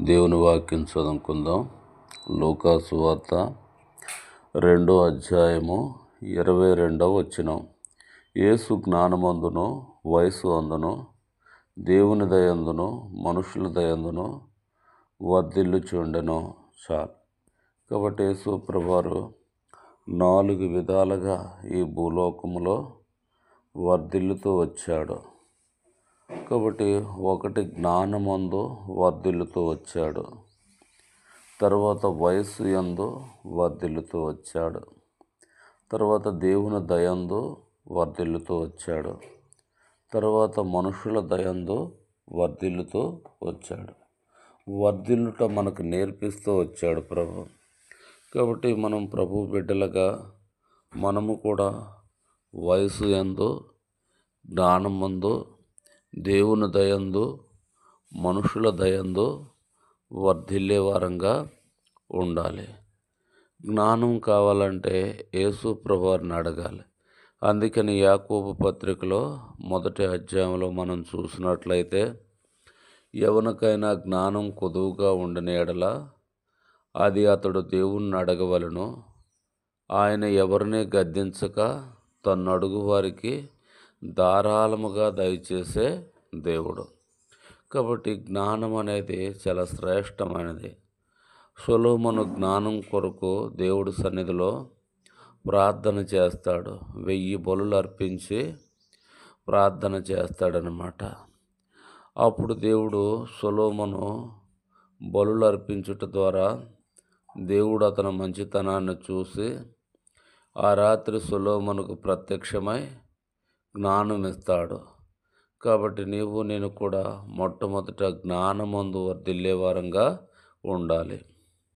దేవుని వాక్యం చదువుకుందాం. లోకాసు వార్త రెండో అధ్యాయము ఇరవై రెండవ వచ్చినం యేసు జ్ఞానమందును వయసు అందును దేవుని దయందును మనుషుల దయందును వర్ధిల్లు చూడను చాలు. కాబట్టి యేసు ప్రభువారు నాలుగు విధాలుగా ఈ భూలోకములో వర్ధిల్లుతూ వచ్చాడు. కాబట్టి ఒకటి జ్ఞానమందు వర్ధిల్లుతూ వచ్చాడు. తర్వాత వయస్సు యందు వర్ధిల్లుతూ వచ్చాడు. తర్వాత దేవుని దయందు వర్ధిల్లుతూ వచ్చాడు. తర్వాత మనుషుల దయందు వర్ధిల్లుతూ వచ్చాడు. వర్ధిల్లుట మనకు నేర్పిస్తూ వచ్చాడు ప్రభు. కాబట్టి మనం ప్రభు బిడ్డలుగా మనము కూడా వయసు ఎందు జ్ఞానమందు దేవుని దయందు మనుషుల దయందు వర్ధిల్లే వారంగా ఉండాలి. జ్ఞానం కావాలంటే యేసు ప్రభువారిని అడగాలి. అందుకని యాకోబు పత్రికలో మొదటి అధ్యాయంలో మనం చూసినట్లయితే ఎవరికైనా జ్ఞానం కొదువుగా ఉండని ఎడల అది అతడు దేవుణ్ణి అడగవలను. ఆయన ఎవరిని గద్దించక తన్ను అడుగు వారికి ధారాళముగా దయచేసే దేవుడు. కాబట్టి జ్ఞానం అనేది చాలా శ్రేష్టమైనది. సొలోమను జ్ఞానం కొరకు దేవుడి సన్నిధిలో ప్రార్థన చేస్తాడు. వెయ్యి బలులు అర్పించి ప్రార్థన చేస్తాడనమాట అప్పుడు దేవుడు సొలోమను బలులు అర్పించుట ద్వారా దేవుడు అతని మంచితనాన్ని చూసి ఆ రాత్రి సొలోమనుకు ప్రత్యక్షమై జ్ఞానం ఇస్తాడు కాబట్టి నీవు నేను కూడా మొట్టమొదట జ్ఞానమందు వర్ధిల్లే వారంగా ఉండాలి.